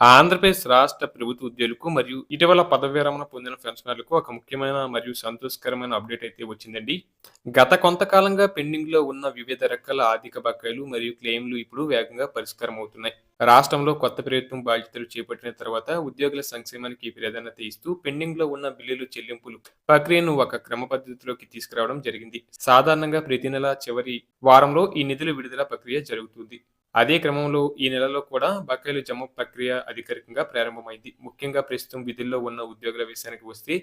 ఆంధ్రప్రదేశ్ రాష్ట్ర ప్రభుత్వ ఉద్యోగులకు మరియు ఇటీవల పదవి విరమణ పొందిన పెన్షనర్లకు ఒక ముఖ్యమైన మరియు సంతోషకరమైన అప్డేట్ అయితే వచ్చిందండి. గత కొంతకాలంగా పెండింగ్లో ఉన్న వివిధ రకాల ఆర్థిక బకాయిలు మరియు క్లెయిమ్లు ఇప్పుడు వేగంగా పరిష్కారం అవుతున్నాయి. రాష్ట్రంలో కొత్త ప్రభుత్వం బాధ్యతలు చేపట్టిన తర్వాత ఉద్యోగుల సంక్షేమానికి ప్రాధాన్యత ఇస్తూ పెండింగ్లో ఉన్న బిల్లులు చెల్లింపులు ప్రక్రియను ఒక క్రమ పద్ధతిలోకి తీసుకురావడం జరిగింది. సాధారణంగా ప్రతి నెల చివరి వారంలో ఈ నిధుల విడుదల ప్రక్రియ జరుగుతుంది. అదే క్రమంలో ఈ నెలలో కూడా బకాయిలు జమ ప్రక్రియ అధికారికంగా ప్రారంభమైంది. ముఖ్యంగా ప్రస్తుతం విధుల్లో ఉన్న ఉద్యోగుల విషయానికి వస్తే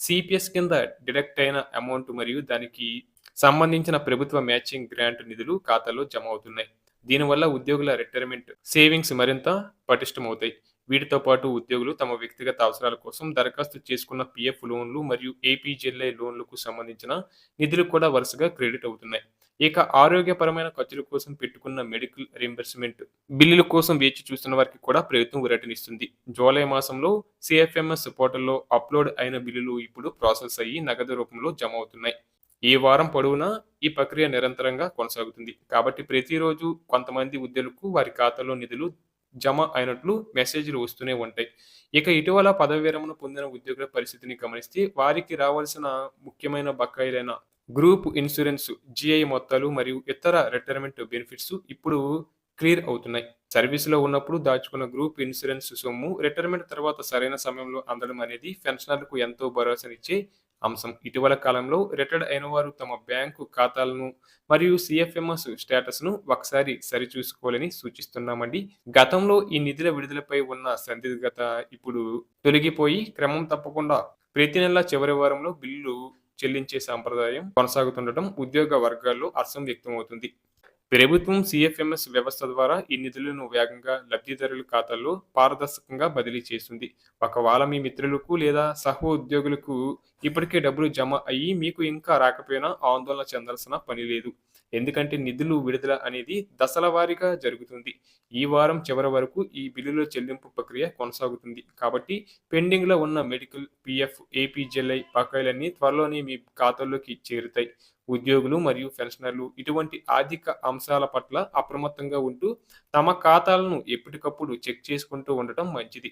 సిపిఎస్ కింద డిడక్ట్ అయిన అమౌంట్ మరియు దానికి సంబంధించిన ప్రభుత్వ మ్యాచింగ్ గ్రాంట్ నిధులు ఖాతాలో జమ అవుతున్నాయి. దీనివల్ల ఉద్యోగుల రిటైర్మెంట్ సేవింగ్స్ మరింత పటిష్టమవుతాయి. వీటితో పాటు ఉద్యోగులు తమ వ్యక్తిగత అవసరాల కోసం దరఖాస్తు చేసుకున్న పిఎఫ్ లోన్లు మరియు ఏపీజెల్ఐ లోన్లకు సంబంధించిన నిధులు కూడా వరుసగా క్రెడిట్ అవుతున్నాయి. ఇక ఆరోగ్యపరమైన ఖర్చుల కోసం పెట్టుకున్న మెడికల్ రీంబర్స్మెంట్ బిల్లుల కోసం వేచి చూస్తున్న వారికి కూడా ప్రభుత్వం ఊరటనిస్తుంది. జూలై మాసంలో సిఎఫ్ఎంఎస్ పోర్టల్లో అప్లోడ్ అయిన బిల్లులు ఇప్పుడు ప్రాసెస్ అయ్యి నగదు రూపంలో జమ అవుతున్నాయి. ఈ వారం పొడవునా ఈ ప్రక్రియ నిరంతరంగా కొనసాగుతుంది. కాబట్టి ప్రతిరోజు కొంతమంది ఉద్యోగులకు వారి ఖాతాలో నిధులు జమ అయినట్లు మెసేజ్లు వస్తూనే ఉంటాయి. ఇక ఇటీవల పదవి విరమణ పొందిన ఉద్యోగుల పరిస్థితిని గమనిస్తే వారికి రావాల్సిన ముఖ్యమైన బకాయిలైన గ్రూప్ ఇన్సూరెన్స్ జిఐ మొత్తాలు మరియు ఇతర రిటైర్మెంట్ బెనిఫిట్స్ ఇప్పుడు క్లియర్ అవుతున్నాయి. సర్వీసులో ఉన్నప్పుడు దాచుకున్న గ్రూప్ ఇన్సూరెన్స్ సొమ్ము రిటైర్మెంట్ తర్వాత సరైన సమయంలో అందడం అనేది పెన్షనర్లకు ఎంతో భరోసానిచ్చే అంశం. ఇటీవల కాలంలో రిటైర్డ్ అయిన వారు తమ బ్యాంకు ఖాతాలను మరియు సిఎఫ్ఎంఎస్ స్టేటస్ను ఒకసారి సరిచూసుకోవాలని సూచిస్తున్నామండి. గతంలో ఈ నిధుల విడుదలపై ఉన్న సందిగ్ధత ఇప్పుడు తొలగిపోయి క్రమం తప్పకుండా ప్రతి నెల చివరి వారంలో బిల్లు చెల్లించే సాంప్రదాయం కొనసాగుతుండటం ఉద్యోగ వర్గాల్లో అర్థం వ్యక్తమవుతుంది. ప్రభుత్వం సిఎఫ్ఎంఎస్ వ్యవస్థ ద్వారా ఈ నిధులను వేగంగా లబ్ధిదారుల ఖాతాల్లో పారదర్శకంగా బదిలీ చేస్తుంది. ఒకవేళ మీ మిత్రులకు లేదా సహ ఉద్యోగులకు ఇప్పటికే డబ్బులు జమ అయ్యి మీకు ఇంకా రాకపోయినా ఆందోళన చెందాల్సిన పని లేదు. ఎందుకంటే నిధులు విడుదల అనేది దశల వారీగా జరుగుతుంది. ఈ వారం చివరి వరకు ఈ బిల్లుల చెల్లింపు ప్రక్రియ కొనసాగుతుంది. కాబట్టి పెండింగ్లో ఉన్న మెడికల్ పిఎఫ్ ఏపీజెల్ఐ బకాయిలన్నీ త్వరలోనే మీ ఖాతాల్లోకి చేరుతాయి. ఉద్యోగులు మరియు పెన్షనర్లు ఇటువంటి ఆర్థిక అంశాల పట్ల అప్రమత్తంగా ఉంటూ తమ ఖాతాలను ఎప్పటికప్పుడు చెక్ చేసుకుంటూ ఉండటం మంచిది.